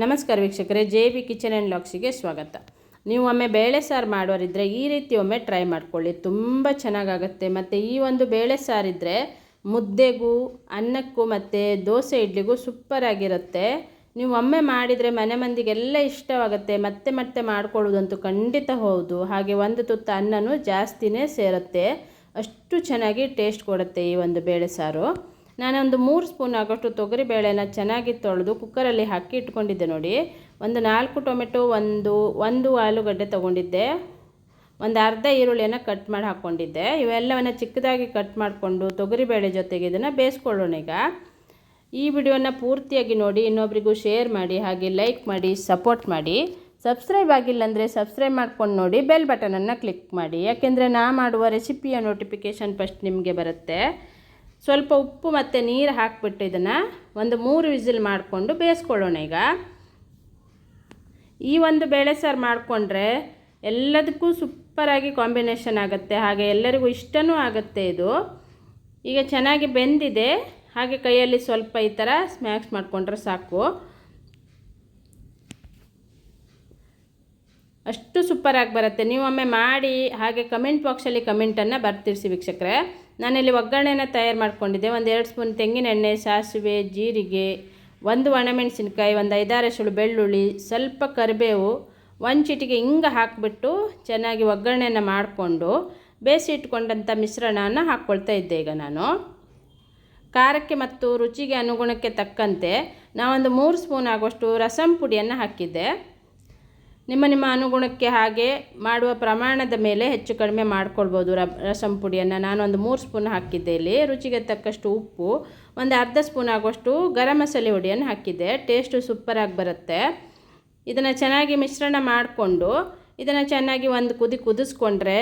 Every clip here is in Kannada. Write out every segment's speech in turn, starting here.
ನಮಸ್ಕಾರ ವೀಕ್ಷಕರೇ, ಜೆ ಬಿ ಕಿಚನ್ ಆ್ಯಂಡ್ ಲಾಕ್ಸಿಗೆ ಸ್ವಾಗತ. ನೀವು ಒಮ್ಮೆ ಬೇಳೆ ಸಾರು ಮಾಡೋರಿದ್ರೆ ಈ ರೀತಿ ಒಮ್ಮೆ ಟ್ರೈ ಮಾಡ್ಕೊಳ್ಳಿ. ತುಂಬ ಚೆನ್ನಾಗಾಗುತ್ತೆ. ಮತ್ತು ಈ ಒಂದು ಬೇಳೆ ಸಾರಿದ್ದರೆ ಮುದ್ದೆಗೂ, ಅನ್ನಕ್ಕೂ ಮತ್ತು ದೋಸೆ ಇಡ್ಲಿಗೂ ಸೂಪರಾಗಿರುತ್ತೆ ನೀವು ಒಮ್ಮೆ ಮಾಡಿದರೆ ಮನೆ ಮಂದಿಗೆಲ್ಲ ಇಷ್ಟವಾಗುತ್ತೆ. ಮತ್ತೆ ಮತ್ತೆ ಮಾಡ್ಕೊಳ್ಳೋದಂತೂ ಖಂಡಿತ ಹೌದು. ಹಾಗೆ ಒಂದು ತುತ್ತ ಅನ್ನನೂ ಜಾಸ್ತಿನೇ ಸೇರುತ್ತೆ. ಅಷ್ಟು ಚೆನ್ನಾಗಿ ಟೇಸ್ಟ್ ಕೊಡುತ್ತೆ ಈ ಒಂದು ಬೇಳೆ ಸಾರು. ನಾನೊಂದು ಮೂರು ಸ್ಪೂನ್ ಆಗೋಷ್ಟು ತೊಗರಿ ಬೇಳೆನ ಚೆನ್ನಾಗಿ ತೊಳೆದು ಕುಕ್ಕರಲ್ಲಿ ಹಾಕಿ ಇಟ್ಕೊಂಡಿದ್ದೆ ನೋಡಿ. ಒಂದು ನಾಲ್ಕು ಟೊಮೆಟೊ, ಒಂದು ಒಂದು ಆಲೂಗಡ್ಡೆ ತೊಗೊಂಡಿದ್ದೆ. ಒಂದು ಅರ್ಧ ಈರುಳ್ಳಿಯನ್ನು ಕಟ್ ಮಾಡಿ ಹಾಕ್ಕೊಂಡಿದ್ದೆ ಇವೆಲ್ಲವನ್ನು ಚಿಕ್ಕದಾಗಿ ಕಟ್ ಮಾಡಿಕೊಂಡು ತೊಗರಿಬೇಳೆ ಜೊತೆಗೆ ಇದನ್ನು ಬೇಯಿಸ್ಕೊಳ್ಳೋಣ ಈಗ. ಈ ವಿಡಿಯೋನ ಪೂರ್ತಿಯಾಗಿ ನೋಡಿ, ಇನ್ನೊಬ್ರಿಗೂ ಶೇರ್ ಮಾಡಿ, ಹಾಗೆ ಲೈಕ್ ಮಾಡಿ ಸಪೋರ್ಟ್ ಮಾಡಿ. ಸಬ್ಸ್ಕ್ರೈಬ್ ಆಗಿಲ್ಲ ಅಂದರೆ ಸಬ್ಸ್ಕ್ರೈಬ್ ಮಾಡ್ಕೊಂಡು ನೋಡಿ ಬೆಲ್ ಬಟನನ್ನು ಕ್ಲಿಕ್ ಮಾಡಿ. ಯಾಕೆಂದರೆ ನಾ ಮಾಡುವ ರೆಸಿಪಿಯ ನೋಟಿಫಿಕೇಷನ್ ಫಸ್ಟ್ ನಿಮಗೆ ಬರುತ್ತೆ. ಸ್ವಲ್ಪ ಉಪ್ಪು ಮತ್ತು ನೀರು ಹಾಕಿಬಿಟ್ಟು ಇದನ್ನು ಒಂದು ಮೂರು ವಿಸಿಲ್ ಮಾಡಿಕೊಂಡು ಬೇಯಿಸ್ಕೊಳ್ಳೋಣ ಈಗ. ಈ ಒಂದು ಬೇಳೆ ಸಾರು ಮಾಡಿಕೊಂಡ್ರೆ ಎಲ್ಲದಕ್ಕೂ ಸೂಪರಾಗಿ ಕಾಂಬಿನೇಷನ್ ಆಗುತ್ತೆ. ಹಾಗೆ ಎಲ್ಲರಿಗೂ ಇಷ್ಟನೂ ಆಗುತ್ತೆ ಇದು. ಈಗ ಚೆನ್ನಾಗಿ ಬೆಂದಿದೆ. ಹಾಗೆ ಕೈಯಲ್ಲಿ ಸ್ವಲ್ಪ ಈ ಥರ ಸ್ಮ್ಯಾಕ್ಸ್ ಮಾಡಿಕೊಂಡ್ರೆ ಸಾಕು. ಅಷ್ಟು ಸೂಪರಾಗಿ ಬರುತ್ತೆ. ನೀವು ಒಮ್ಮೆ ಮಾಡಿ, ಹಾಗೆ ಕಮೆಂಟ್ ಬಾಕ್ಸಲ್ಲಿ ಕಮೆಂಟನ್ನು ಬರ್ತಿರ್ಸಿ ವೀಕ್ಷಕರೆ. ನಾನಿಲ್ಲಿ ಒಗ್ಗರಣೆನ ತಯಾರು ಮಾಡ್ಕೊಂಡಿದ್ದೆ. ಒಂದು ಎರಡು ಸ್ಪೂನ್ ತೆಂಗಿನ ಎಣ್ಣೆ ಸಾಸಿವೆ, ಜೀರಿಗೆ, ಒಂದು ಒಣಮೆಣಸಿನ್ಕಾಯಿ, ಒಂದು ಐದಾರು ಸುಳು ಬೆಳ್ಳುಳ್ಳಿ, ಸ್ವಲ್ಪ ಕರಿಬೇವು, ಒಂದು ಚಿಟಿಗೆ ಹಿಂಗೆ ಹಾಕಿಬಿಟ್ಟು ಚೆನ್ನಾಗಿ ಒಗ್ಗರಣೆನ ಮಾಡಿಕೊಂಡು ಬೇಯಿಸಿ ಇಟ್ಕೊಂಡಂಥ ಮಿಶ್ರಣನ ಹಾಕ್ಕೊಳ್ತಾ ಇದ್ದೆ ಈಗ ನಾನು. ಖಾರಕ್ಕೆ ಮತ್ತು ರುಚಿಗೆ ಅನುಗುಣಕ್ಕೆ ತಕ್ಕಂತೆ ನಾವೊಂದು ಮೂರು ಸ್ಪೂನ್ ಆಗುವಷ್ಟು ರಸಂ ಪುಡಿಯನ್ನು ಹಾಕಿದ್ದೆ. ನಿಮ್ಮ ನಿಮ್ಮ ಅನುಗುಣಕ್ಕೆ ಹಾಗೆ ಮಾಡುವ ಪ್ರಮಾಣದ ಮೇಲೆ ಹೆಚ್ಚು ಕಡಿಮೆ ಮಾಡ್ಕೊಳ್ಬೋದು ರ ರಸಂ ಪುಡಿಯನ್ನು. ನಾನೊಂದು ಮೂರು ಸ್ಪೂನ್ ಹಾಕಿದ್ದೆ ಇಲ್ಲಿ. ರುಚಿಗೆ ತಕ್ಕಷ್ಟು ಉಪ್ಪು, ಒಂದು ಅರ್ಧ ಸ್ಪೂನ್ ಆಗುವಷ್ಟು ಗರಂ ಮಸಾಲೆ ಹುಡಿಯನ್ನು ಹಾಕಿದ್ದೆ. ಟೇಸ್ಟು ಸೂಪರಾಗಿ ಬರುತ್ತೆ. ಇದನ್ನು ಚೆನ್ನಾಗಿ ಮಿಶ್ರಣ ಮಾಡಿಕೊಂಡು, ಇದನ್ನು ಚೆನ್ನಾಗಿ ಒಂದು ಕುದಿ ಕುದಿಸ್ಕೊಂಡ್ರೆ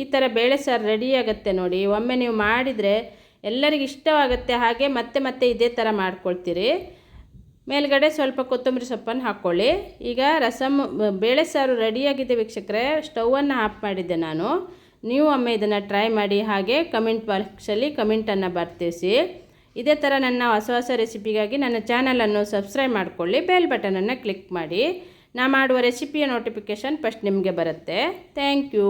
ಈ ಥರ ಬೇಳೆ ಸಾರು ರೆಡಿಯಾಗುತ್ತೆ ನೋಡಿ. ಒಮ್ಮೆ ನೀವು ಮಾಡಿದರೆ ಎಲ್ಲರಿಗೂ ಇಷ್ಟವಾಗುತ್ತೆ. ಹಾಗೆ ಮತ್ತೆ ಮತ್ತೆ ಇದೇ ಥರ ಮಾಡ್ಕೊಳ್ತೀರಿ. ಮೇಲ್ಗಡೆ ಸ್ವಲ್ಪ ಕೊತ್ತಂಬರಿ ಸೊಪ್ಪನ್ನು ಹಾಕ್ಕೊಳ್ಳಿ. ಈಗ ರಸಮ್ ಬೇಳೆ ಸಾರು ರೆಡಿಯಾಗಿದೆ ವೀಕ್ಷಕರೇ. ಸ್ಟೌವನ್ನು ಆಫ್ ಮಾಡಿದ್ದೆ ನಾನು. ನೀವು ಒಮ್ಮೆ ಇದನ್ನು ಟ್ರೈ ಮಾಡಿ ಹಾಗೆ ಕಮೆಂಟ್ ಬಾಕ್ಸಲ್ಲಿ ಕಮೆಂಟನ್ನು ಬರ್ತಿಸಿ. ಇದೇ ಥರ ನನ್ನ ಹೊಸ ಹೊಸ ರೆಸಿಪಿಗಾಗಿ ನನ್ನ ಚಾನಲನ್ನು ಸಬ್ಸ್ಕ್ರೈಬ್ ಮಾಡಿಕೊಳ್ಳಿ. ಬೆಲ್ ಬಟನನ್ನು ಕ್ಲಿಕ್ ಮಾಡಿ. ನಾ ಮಾಡುವ ರೆಸಿಪಿಯ ನೋಟಿಫಿಕೇಷನ್ ಫಸ್ಟ್ ನಿಮಗೆ ಬರುತ್ತೆ. Thank you